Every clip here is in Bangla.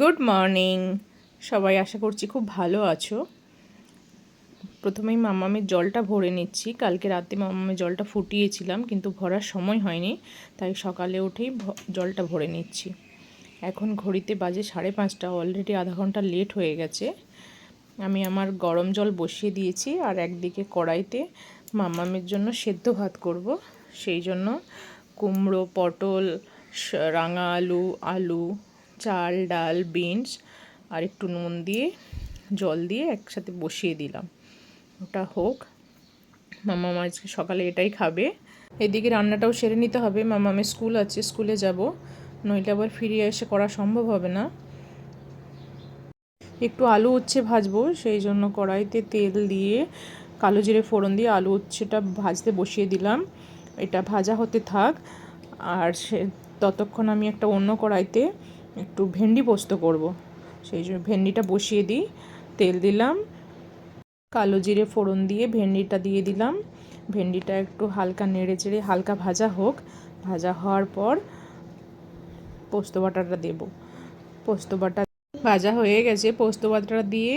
গুড মর্নিং সবাই আশা করছি খুব ভালো আছো। প্রথমেই মামামের জলটা ভরে নিচ্ছি। কালকে রাতে মামামের জলটা ফুটিয়েছিলাম, কিন্তু ভরার সময় হয়নি, তাই সকালে উঠেই জলটা ভরে নিচ্ছি। এখন ঘড়িতে বাজে সাড়ে পাঁচটা অলরেডি আধা ঘণ্টা লেট হয়ে গেছে। আমি আমার গরম জল বসিয়ে দিয়েছি আর একদিকে কড়াইতে মামামের জন্য সেদ্ধ ভাত করব। সেই জন্য কুমড়ো, পটল রাঙা আলু আলু চাল, ডাল, বিনস আর একটু নুন দিয়ে, জল দিয়ে একসাথে বসিয়ে দিলাম। ওটা হোক। মামা আজকে সকালে এটাই খাবে। এদিকে রান্নাটাও সেরে নিতে হবে। মামামের স্কুল আছে, স্কুলে যাব। নইলে আবার ফিরে এসে করা সম্ভব হবে না। একটু আলু উচ্ছে ভাজবো, সেই জন্য কড়াইতে তেল দিয়ে, কালো জিরে ফোড়ন দিয়ে আলু উচ্ছেটা ভাজতে বসিয়ে দিলাম। এটা ভাজা হতে থাক। আর সে, ততক্ষণ আমি একটা অন্য কড়াইতে একটু ভেন্ডি পোস্ত করব। সেই জন্য ভেন্ডিটা বসিয়ে দিই। তেল দিলাম। কালো জিরে ফোড়ন দিয়ে ভেন্ডিটা দিয়ে দিলাম। ভেন্ডিটা একটু হালকা নেড়ে চেড়ে হালকা ভাজা হোক। ভাজা হওয়ার পর পোস্ত বাটাটা দেব। পোস্ত বাটা ভাজা হয়ে গেছে। পোস্ত বাটাটা দিয়ে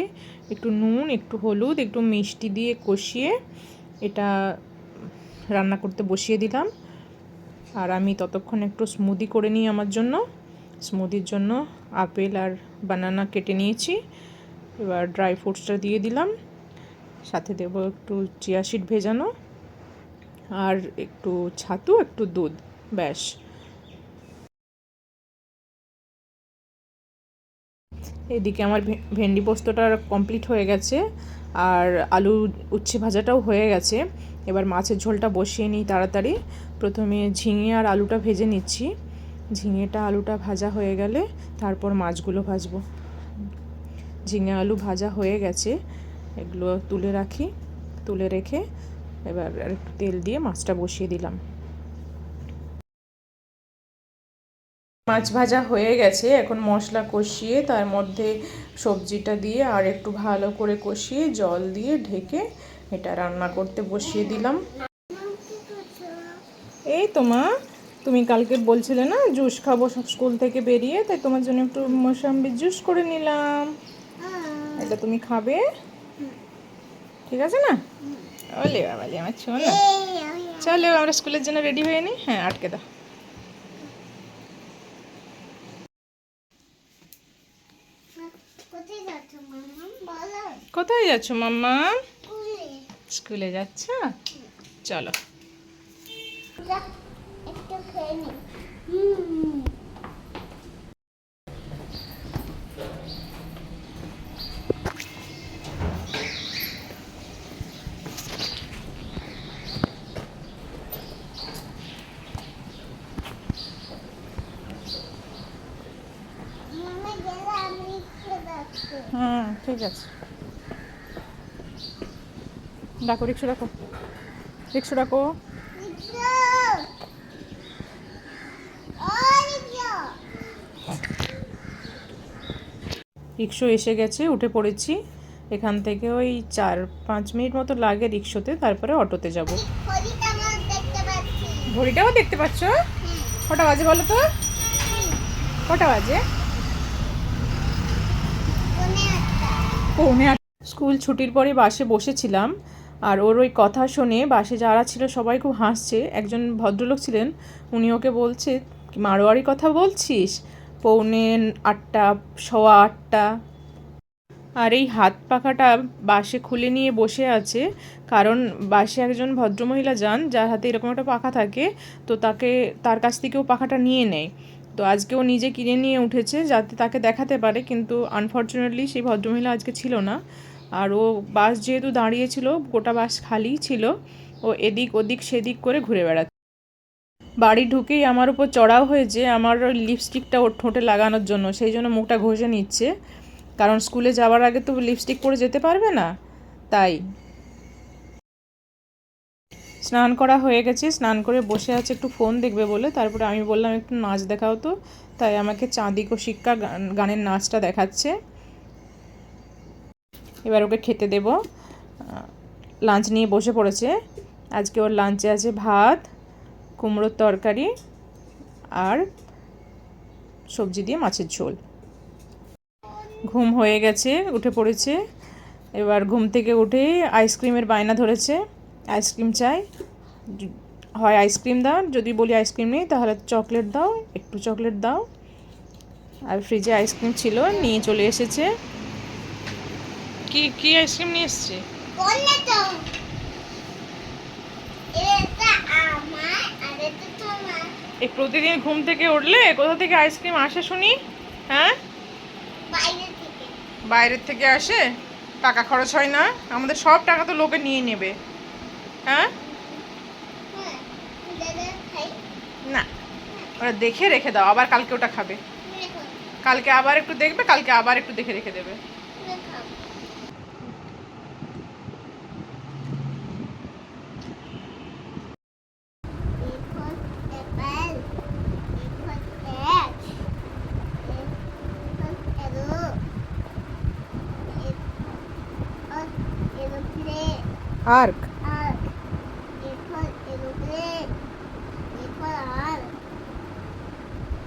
একটু নুন, একটু হলুদ, একটু মিষ্টি দিয়ে কষিয়ে এটা রান্না করতে বসিয়ে দিলাম। আর আমি ততক্ষণ একটু স্মুদি করে নিই আমার জন্য। স্মুদির জন্য আপেল আর বানানা কেটে নিয়েছি। এবার ড্রাই ফ্রুটসটা দিয়ে দিলাম। সাথে দেব একটু চিয়া সিড ভেজানো আর একটু ছাতু, একটু দুধ, ব্যাস। এদিকে আমার ভেন্ডি পোস্তটা কমপ্লিট হয়ে গেছে আর আলু উচ্ছে ভাজাটাও হয়ে গেছে। এবার মাছের ঝোলটা বসিয়ে নিই তাড়াতাড়ি। প্রথমে ঝিঙে আর আলুটা ভেজে নিচ্ছি। ঝিঙেটা, আলুটা ভাজা হয়ে গেলে তারপর মাছগুলো ভাজবো। ঝিঙে, আলু ভাজা হয়ে গেছে, এগুলো তুলে রাখি, তুলে রেখে এবার আর একটু তেল দিয়ে মাছটা বসিয়ে দিলাম। মাছ ভাজা হয়ে গেছে, এখন মশলা কষিয়ে তার মধ্যে সবজিটা দিয়ে আর একটু ভালো করে কষিয়ে জল দিয়ে ঢেকে এটা রান্না করতে বসিয়ে দিলাম। এই তো মা তুমি কালকে বলছিলে না জুস খাব স্কুল থেকে বেরিয়ে তাই তোমার জন্য একটু মোসাম্বির জুস করে নিলাম। এটা তুমি খাবে? ঠিক আছে না? ওলে বাবালি আমার ছোঁয়া চলো আমরা স্কুলের জন্য রেডি হয়ে নিই হ্যাঁ আটকে দাও। কোথায় যাচ্ছ মাম্মা স্কুলে। যাচ্ছ? চলো যা, একটু খেয়ে নি হুম মামা গেলে আমি খেয়ে যাচ্ছি হুম ঠিক আছে। ডাকো রিক্সা ডাকো। রিক্সা ডাকো। রিক্সা এসে গেছে উঠে পড়েছি। এখান থেকে ওই চার পাঁচ মিনিট মতো লাগে রিক্সোতে তারপরে অটোতে যাব। ঘড়িটাও দেখতে পাচ্ছ? কটা বাজে বলো তো? কটা বাজে কোনে একটা পৌনে আট স্কুল ছুটির পরে বাসে বসেছিলাম আর ওর ওই কথা শুনে বাসে যারা ছিল সবাই খুব হাসছে। একজন ভদ্রলোক ছিলেন, উনি ওকে বলছে, "কি মারোয়ারি কথা বলছিস? পৌনে আটটা, সোয়া আটটা। আর এই হাত পাখাটা বাসে খুলে নিয়ে বসে আছে, কারণ বাসে একজন ভদ্রমহিলা যান, যার হাতে এরকম একটা পাখা থাকে, তো তাকে, তার কাছ থেকেও পাখাটা নিয়ে নেয়। তো আজকে ও নিজে কিনে নিয়ে উঠেছে যাতে তাকে দেখাতে পারে, কিন্তু আনফর্চুনেটলি সেই ভদ্রমহিলা আজকে ছিল না। আর ও বাস যেহেতু দাঁড়িয়েছিল গোটা বাস খালি ছিল, ও এদিক ওদিক সেদিক করে ঘুরে বেড়াচ্ছে। বাড়ি ঢুকেই আমার উপর চড়াও হয়েছে আমার লিপস্টিকটা ওর ঠোঁটে লাগানোর জন্য, সেই জন্য মুখটা ঘষে নিচ্ছে। কারণ স্কুলে যাওয়ার আগে তো লিপস্টিক পরে যেতে পারবে না, তাই স্নান করা হয়ে গেছে, স্নান করে বসে আছে, একটু ফোন দেখবে বলে। তারপরে আমি বললাম, একটু নাচ দেখাও তো। তাই আমাকে চাঁদিক ও শিক্ষা গানের নাচটা দেখাচ্ছে। এবার ওকে খেতে দেব। লাঞ্চ নিয়ে বসে পড়েছে। আজকে ওর লাঞ্চে আছে ভাত, কুমড়োর তরকারি আর সবজি দিয়ে মাছের ঝোল। ঘুম হয়ে গেছে, উঠে পড়েছে। এবার ঘুম থেকে উঠে আইসক্রিমের বায়না ধরেছে। আইসক্রিম চাই। হয় আইসক্রিম দাও যদি বলি আইসক্রিম নেই তাহলে চকলেট দাও একটু চকলেট দাও। আর ফ্রিজে আইসক্রিম ছিল নিয়ে চলে এসেছে। কি কি আইসক্রিম নিয়ে এসছে? কোনটা তো। এটা আমার আর এটা তোমার। এই প্রতিদিন ঘুম থেকে উঠলে কোথা থেকে আইসক্রিম আসে শুনি? হ্যাঁ? বাইরে থেকে। বাইরের থেকে আসে? টাকা খরচ হয় না। আমাদের সব টাকা তো লোকে নিয়ে নেবে। হ্যাঁ? হ্যাঁ না ওরা দেখে রেখে দাও আবার কালকে ওটা খাবে। কালকে আবার একটু দেখবে কালকে আবার একটু দেখে রেখে দেবে। দেখো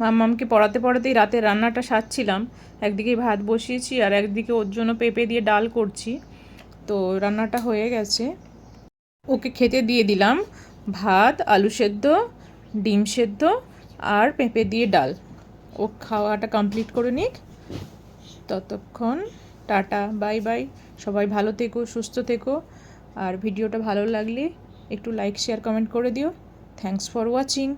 মাম্মামকে পড়াতে পড়াতেই রাতে রান্নাটা সারছিলাম। একদিকে ভাত বসিয়েছি আর একদিকে ওর জন্য পেঁপে দিয়ে ডাল করছি। তো রান্নাটা হয়ে গেছে। ওকে খেতে দিয়ে দিলাম ভাত, আলু সেদ্ধ, ডিম সেদ্ধ আর পেঁপে দিয়ে ডাল। ও খাওয়াটা কমপ্লিট করে নিক। ততক্ষণ টাটা, বাই বাই। সবাই ভালো থেকো, সুস্থ থেকো। আর ভিডিওটা ভালো লাগলে একটু লাইক শেয়ার কমেন্ট করে দিও। Thanks for watching